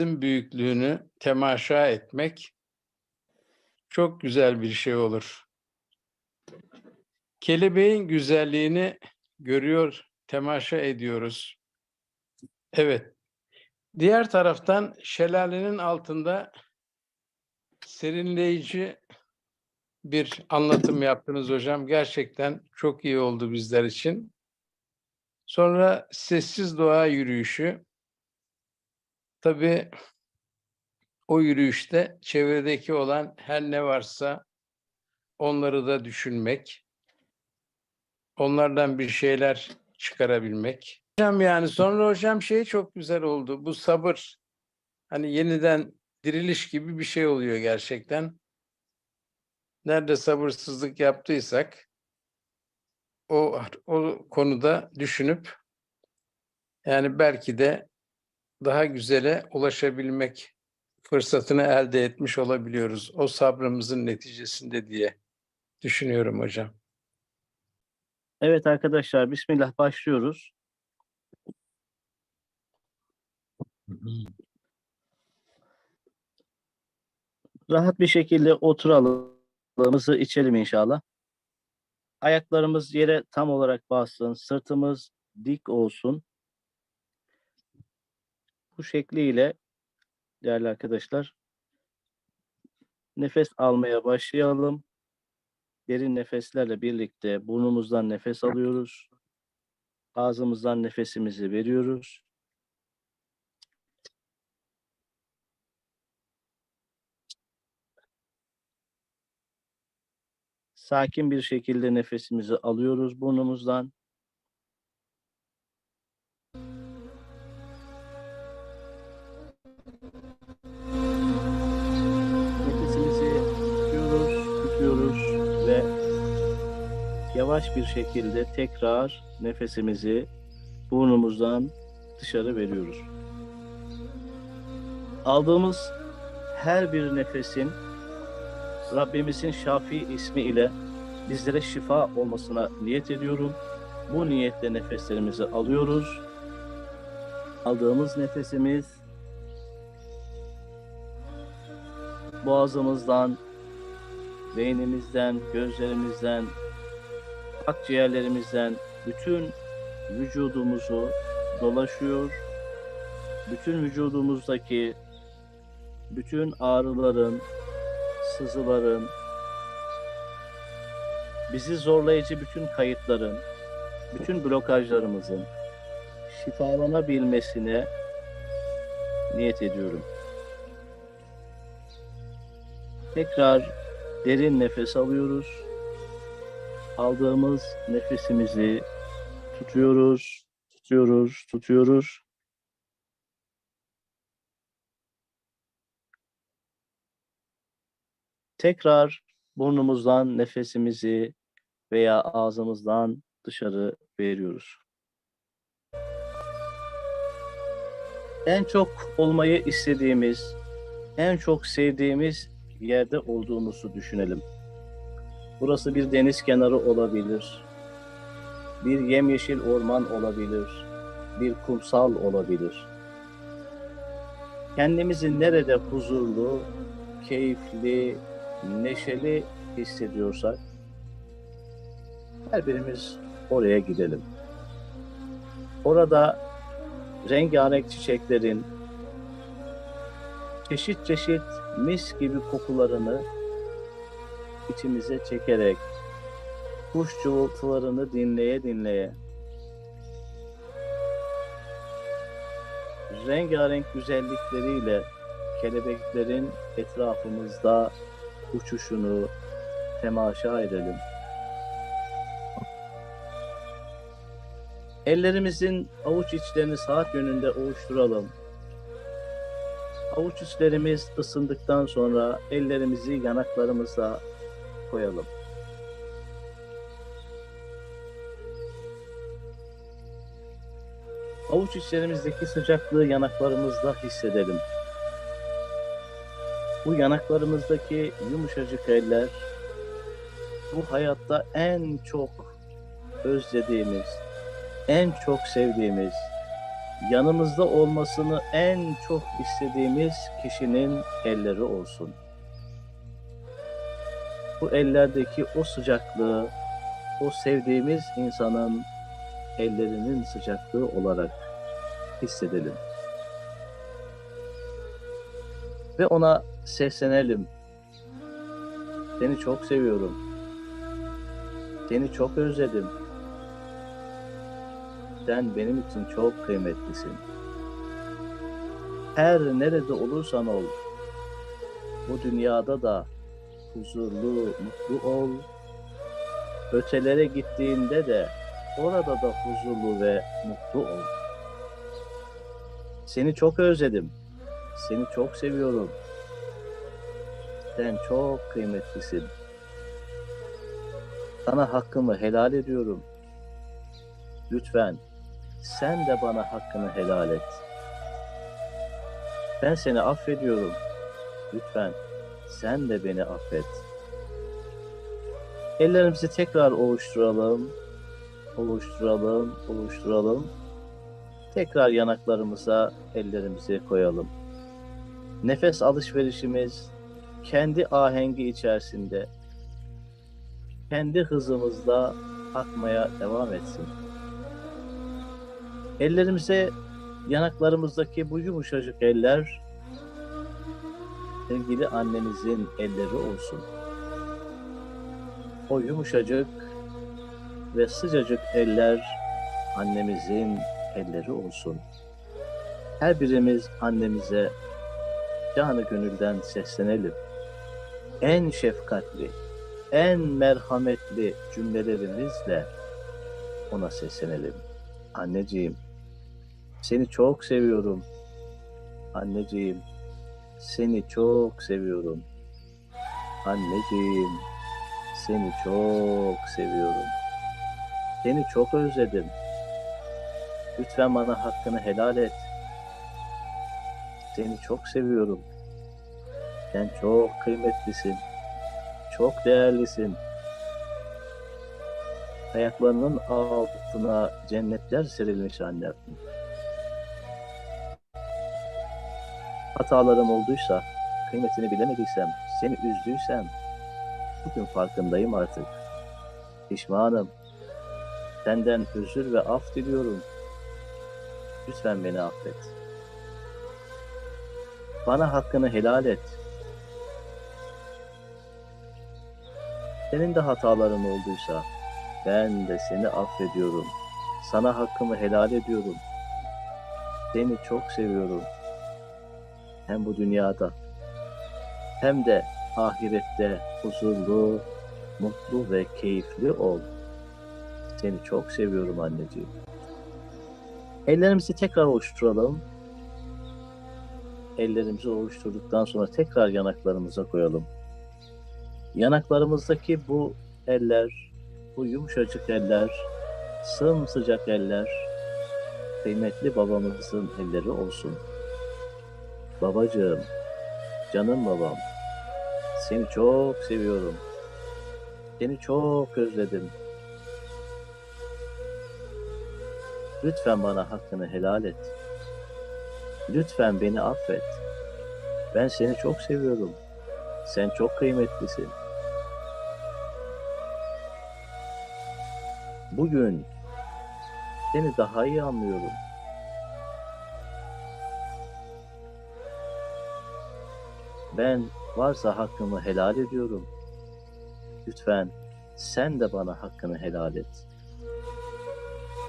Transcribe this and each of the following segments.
büyüklüğünü temaşa etmek çok güzel bir şey olur. Kelebeğin güzelliğini görüyor, temaşa ediyoruz. Evet. Diğer taraftan şelalenin altında serinleyici bir anlatım yaptınız hocam. Gerçekten çok iyi oldu bizler için. Sonra sessiz doğa yürüyüşü. Tabii o yürüyüşte çevredeki olan her ne varsa onları da düşünmek, onlardan bir şeyler çıkarabilmek. Hocam yani sonra hocam şey çok güzel oldu. Bu sabır hani yeniden diriliş gibi bir şey oluyor gerçekten. Nerede sabırsızlık yaptıysak o o konuda düşünüp yani belki de daha güzele ulaşabilmek fırsatını elde etmiş olabiliyoruz. O sabrımızın neticesinde diye düşünüyorum hocam. Evet arkadaşlar Bismillah başlıyoruz. Rahat bir şekilde oturalım. İçelim inşallah. Ayaklarımız yere tam olarak bassın. Sırtımız dik olsun. Bu şekliyle değerli arkadaşlar nefes almaya başlayalım. Derin nefeslerle birlikte burnumuzdan nefes alıyoruz. Ağzımızdan nefesimizi veriyoruz. Sakin bir şekilde nefesimizi alıyoruz burnumuzdan. Yavaş bir şekilde tekrar nefesimizi burnumuzdan dışarı veriyoruz. Aldığımız her bir nefesin Rabbimizin Şafi ismi ile bizlere şifa olmasına niyet ediyorum. Bu niyetle nefeslerimizi alıyoruz. Aldığımız nefesimiz boğazımızdan, beynimizden, gözlerimizden, akciğerlerimizden bütün vücudumuzu dolaşıyor. Bütün vücudumuzdaki bütün ağrıların, sızıların, bizi zorlayıcı bütün kayıtların, bütün blokajlarımızın şifalanabilmesine niyet ediyorum. Tekrar derin nefes alıyoruz. Aldığımız nefesimizi tutuyoruz, tutuyoruz, tutuyoruz. Tekrar burnumuzdan nefesimizi veya ağzımızdan dışarı veriyoruz. En çok olmayı istediğimiz, en çok sevdiğimiz yerde olduğumuzu düşünelim. Burası bir deniz kenarı olabilir, bir yemyeşil orman olabilir, bir kumsal olabilir. Kendimizi nerede huzurlu, keyifli, neşeli hissediyorsak her birimiz oraya gidelim. Orada rengarenk çiçeklerin çeşit çeşit mis gibi kokularını içimize çekerek kuş cıvıltılarını dinleye dinleye rengarenk güzellikleriyle kelebeklerin etrafımızda uçuşunu temaşa edelim. Ellerimizin avuç içlerini saat yönünde ovuşturalım. Avuç içlerimiz ısındıktan sonra ellerimizi yanaklarımıza koyalım. Avuç içlerimizdeki sıcaklığı yanaklarımızda hissedelim. Bu yanaklarımızdaki yumuşacık eller bu hayatta en çok özlediğimiz, en çok sevdiğimiz, yanımızda olmasını en çok istediğimiz kişinin elleri olsun. Bu ellerdeki o sıcaklığı, o sevdiğimiz insanın ellerinin sıcaklığı olarak hissedelim. Ve ona seslenelim. Seni çok seviyorum. Seni çok özledim. Sen benim için çok kıymetlisin. Her nerede olursan ol, bu dünyada da huzurlu, mutlu ol. Ötelere gittiğinde de orada da huzurlu ve mutlu ol. Seni çok özledim. Seni çok seviyorum. Sen çok kıymetlisin. Sana hakkımı helal ediyorum. Lütfen sen de bana hakkını helal et. Ben seni affediyorum. Lütfen sen de beni affet. Ellerimizi tekrar ovuşturalım. Ovuşturalım, ovuşturalım. Tekrar yanaklarımıza ellerimizi koyalım. Nefes alışverişimiz kendi ahengi içerisinde, kendi hızımızda akmaya devam etsin. Ellerimize yanaklarımızdaki bu yumuşacık eller sevgili annemizin elleri olsun. O yumuşacık ve sıcacık eller annemizin elleri olsun. Her birimiz annemize canı gönülden seslenelim. En şefkatli, en merhametli cümlelerimizle ona seslenelim. Anneciğim, seni çok seviyorum. Anneciğim, seni çok seviyorum. Anneciğim, seni çok seviyorum. Seni çok özledim. Lütfen bana hakkını helal et. Seni çok seviyorum. Sen çok kıymetlisin. Çok değerlisin. Ayaklarının altına cennetler serilmiş annem. Hatalarım olduysa, kıymetini bilemediysem, seni üzdüysem, bugün farkındayım artık. Pişmanım. Senden özür ve af diliyorum. Lütfen beni affet. Bana hakkını helal et. Senin de hataların olduysa ben de seni affediyorum. Sana hakkımı helal ediyorum. Seni çok seviyorum. Hem bu dünyada hem de ahirette huzurlu, mutlu ve keyifli ol. Seni çok seviyorum anneciğim. Ellerimizi tekrar oluşturalım. Ellerimizi oluşturduktan sonra tekrar yanaklarımıza koyalım. Yanaklarımızdaki bu eller, bu yumuşacık eller, sımsıcak eller, kıymetli babamızın elleri olsun. Babacığım, canım babam, seni çok seviyorum. Seni çok özledim. Lütfen bana hakkını helal et. Lütfen beni affet. Ben seni çok seviyorum. Sen çok kıymetlisin. Bugün seni daha iyi anlıyorum. Ben varsa hakkımı helal ediyorum. Lütfen sen de bana hakkını helal et.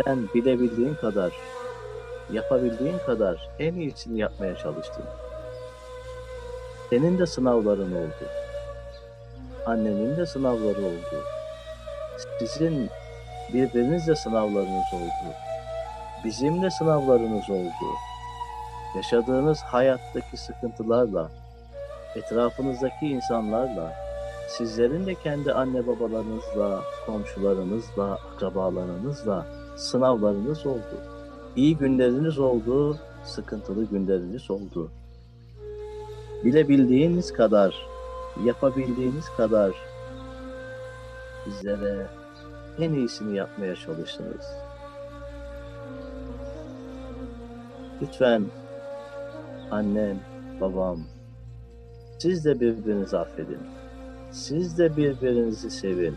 Sen bilebildiğin kadar, yapabildiğin kadar en iyisini yapmaya çalıştın. Senin de sınavların oldu. Annenin de sınavları oldu. Sizin birbirinizle sınavlarınız oldu. Bizim de sınavlarımız oldu. Yaşadığınız hayattaki sıkıntılarla, etrafınızdaki insanlarla, sizlerin de kendi anne babalarınızla, komşularınızla, akrabalarınızla sınavlarınız oldu. İyi günleriniz oldu, sıkıntılı günleriniz oldu. Bilebildiğiniz kadar, yapabildiğiniz kadar bizlere en iyisini yapmaya çalıştınız. Lütfen annem, babam, siz de birbirinizi affedin. Siz de birbirinizi sevin.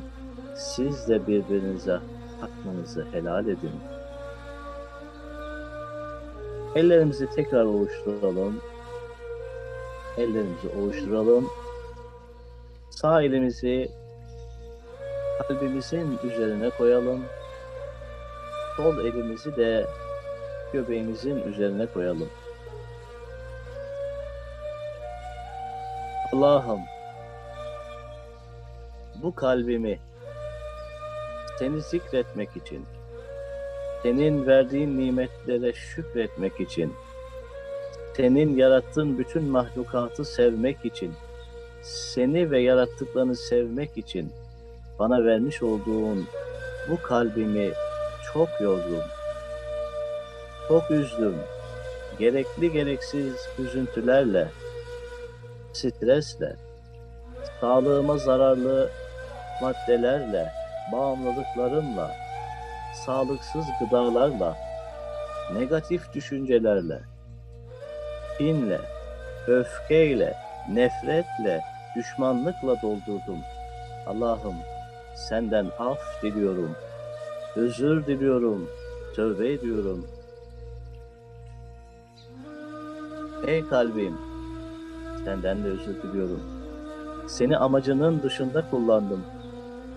Siz de birbirinize hakkınızı helal edin. Ellerimizi tekrar ovuşturalım. Ellerimizi ovuşturalım. Sağ elimizi kalbimizin üzerine koyalım. Sol elimizi de göbeğimizin üzerine koyalım. Allah'ım bu kalbimi seni zikretmek için, senin verdiğin nimetlere şükretmek için, senin yarattığın bütün mahlukatı sevmek için, seni ve yarattıklarını sevmek için bana vermiş olduğun bu kalbimi çok yordum. Çok üzdüm. Gerekli gereksiz üzüntülerle, stresle, sağlığıma zararlı maddelerle, bağımlılıklarımla, sağlıksız gıdalarla, negatif düşüncelerle, kinle, öfkeyle, nefretle, düşmanlıkla doldurdum. Allah'ım senden af diliyorum, özür diliyorum, tövbe ediyorum. Ey kalbim, senden de özür diliyorum. Seni amacının dışında kullandım.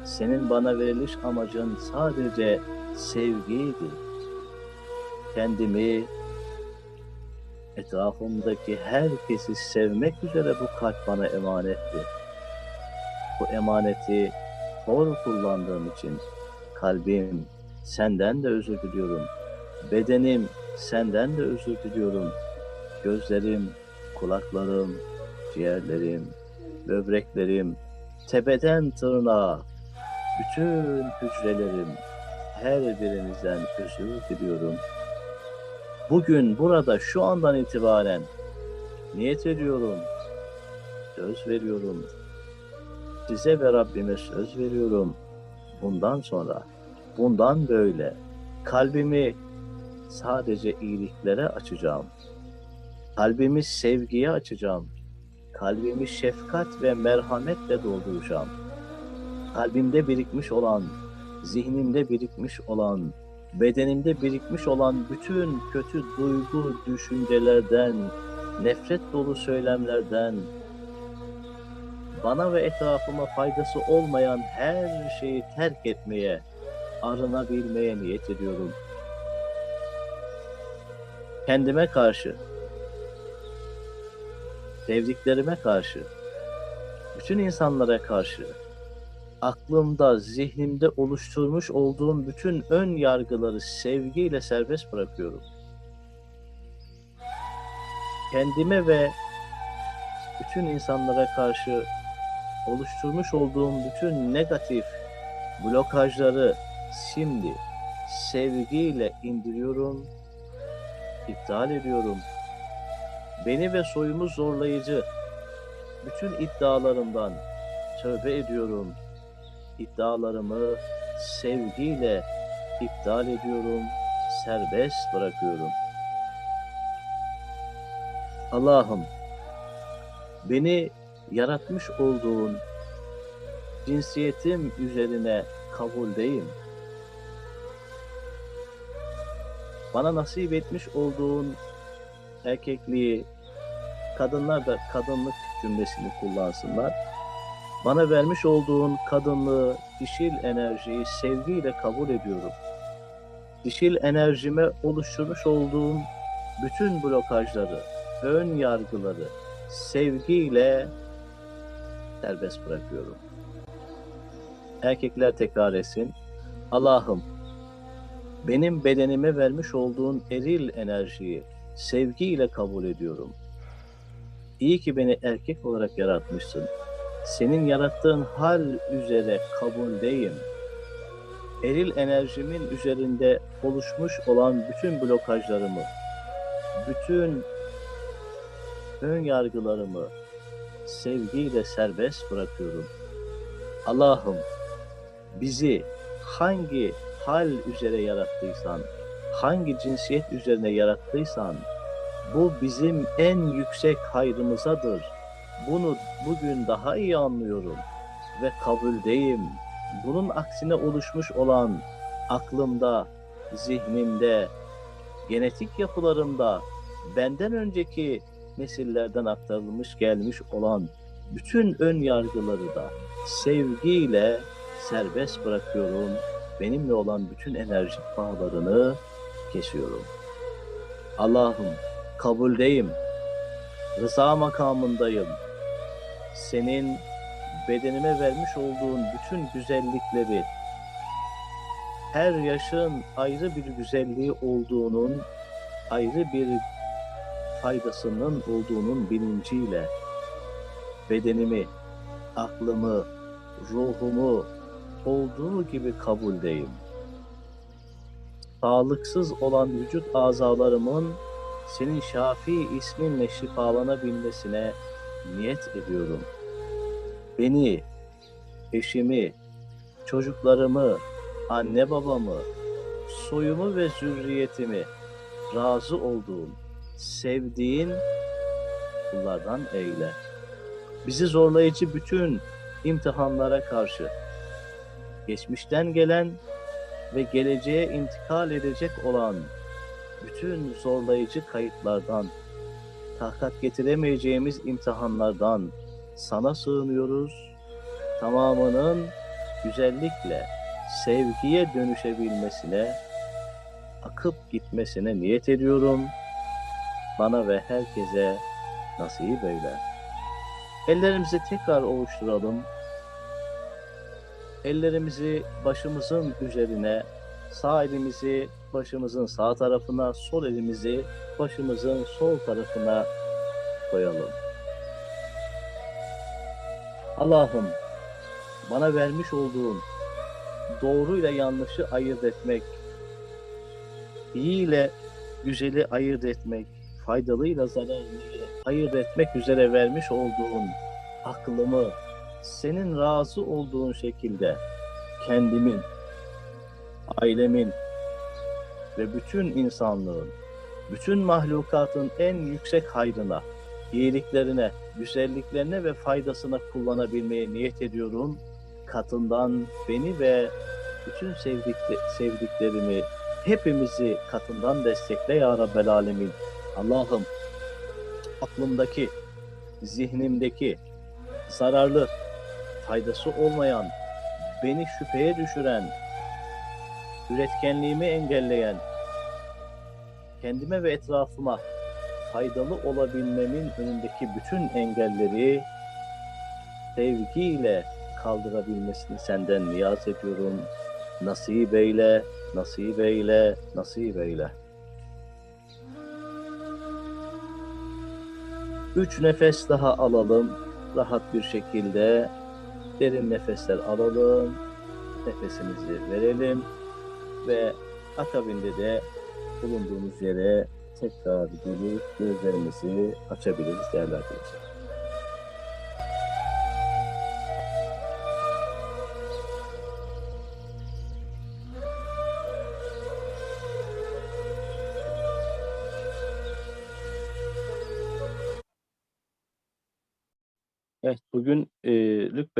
Senin bana veriliş amacın sadece sevgiydi. Kendimi, etrafımdaki herkesi sevmek üzere bu kalp bana emanetti. Bu emaneti hor kullandığım için kalbim senden de özür diliyorum. Bedenim senden de özür diliyorum. Gözlerim, kulaklarım, ciğerlerim, böbreklerim, tepeden tırnağa, bütün hücrelerim, her birinizden özür diliyorum. Bugün burada şu andan itibaren niyet ediyorum, söz veriyorum. Size ve Rabbime söz veriyorum. Bundan sonra, bundan böyle kalbimi sadece iyiliklere açacağım. Kalbimi sevgiye açacağım. Kalbimi şefkat ve merhametle dolduracağım. Kalbimde birikmiş olan, zihnimde birikmiş olan, bedenimde birikmiş olan bütün kötü duygu, düşüncelerden, nefret dolu söylemlerden, bana ve etrafıma faydası olmayan her şeyi terk etmeye, arınabilmeye niyet ediyorum. Kendime karşı, sevdiklerime karşı, bütün insanlara karşı, aklımda, zihnimde oluşturmuş olduğum bütün ön yargıları sevgiyle serbest bırakıyorum. Kendime ve bütün insanlara karşı oluşturmuş olduğum bütün negatif blokajları şimdi sevgiyle indiriyorum, iptal ediyorum. Beni ve soyumu zorlayıcı bütün iddialarımdan tövbe ediyorum. İddialarımı sevgiyle iptal ediyorum, serbest bırakıyorum. Allah'ım beni yaratmış olduğun cinsiyetim üzerine kabuldeyim. Bana nasip etmiş olduğun erkekliği, kadınlar da kadınlık cümlesini kullansınlar. Bana vermiş olduğun kadınlığı, dişil enerjiyi sevgiyle kabul ediyorum. Dişil enerjime oluşturmuş olduğum bütün blokajları, ön yargıları sevgiyle serbest bırakıyorum. Erkekler tekrar etsin. Allah'ım benim bedenime vermiş olduğun eril enerjiyi sevgiyle kabul ediyorum. İyi ki beni erkek olarak yaratmışsın. Senin yarattığın hal üzere kabuldeyim. Eril enerjimin üzerinde oluşmuş olan bütün blokajlarımı, bütün ön yargılarımı sevgiyle serbest bırakıyorum. Allah'ım bizi hangi hal üzere yarattıysan, hangi cinsiyet üzerine yarattıysan Bu bizim en yüksek hayrımızadır. Bunu bugün daha iyi anlıyorum ve kabuldeyim. Bunun aksine oluşmuş olan aklımda, zihnimde, genetik yapılarımda benden önceki nesillerden aktarılmış gelmiş olan bütün ön yargıları da sevgiyle serbest bırakıyorum. Benimle olan bütün enerjik bağlarını kesiyorum. Allah'ım kabuldeyim. Rıza makamındayım. Senin bedenime vermiş olduğun bütün güzellikleri, her yaşın ayrı bir güzelliği olduğunun, ayrı bir faydasının olduğunun bilinciyle bedenimi, aklımı, ruhumu olduğu gibi kabuldeyim. Sağlıksız olan vücut azalarımın senin Şafi isminle şifalanabilmesine niyet ediyorum. Beni, eşimi, çocuklarımı, anne babamı, soyumu ve zürriyetimi razı olduğun, sevdiğin kullardan eyle. Bizi zorlayıcı bütün imtihanlara karşı geçmişten gelen ve geleceğe intikal edecek olan bütün zorlayıcı kayıtlardan, takat getiremeyeceğimiz imtihanlardan sana sığınıyoruz. Tamamının güzellikle, sevgiye dönüşebilmesine, akıp gitmesine niyet ediyorum. Bana ve herkese nasip eyle. Ellerimizi tekrar ovuşturalım. Ellerimizi başımızın üzerine, sağ elimizi başımızın sağ tarafına, sol elimizi başımızın sol tarafına koyalım. Allah'ım bana vermiş olduğun doğru ile yanlışı ayırt etmek, iyi ile güzeli ayırt etmek, faydalıyla zararlıyı ayırt etmek üzere vermiş olduğun aklımı senin razı olduğun şekilde kendimin, ailemin ve bütün insanlığın, bütün mahlukatın en yüksek hayrına, iyiliklerine, güzelliklerine ve faydasına kullanabilmeye niyet ediyorum. Katından beni ve bütün sevdikle, sevdiklerimi, hepimizi katından destekle ya Rabbel Alemin. Allah'ım aklımdaki, zihnimdeki zararlı, faydası olmayan, beni şüpheye düşüren, üretkenliğimi engelleyen, kendime ve etrafıma faydalı olabilmemin önündeki bütün engelleri sevgiyle kaldırabilmesini senden niyaz ediyorum. Nasip eyle, nasip eyle, nasip eyle. Üç nefes daha alalım. Rahat bir şekilde derin nefesler alalım. Nefesimizi verelim ve akabinde de bulunduğumuz yere tekrar gelip gözlerimizi açabiliriz değerli arkadaşlar.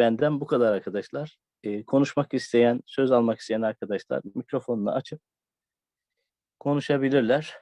Benden bu kadar arkadaşlar. E, konuşmak isteyen, söz almak isteyen arkadaşlar mikrofonunu açıp konuşabilirler.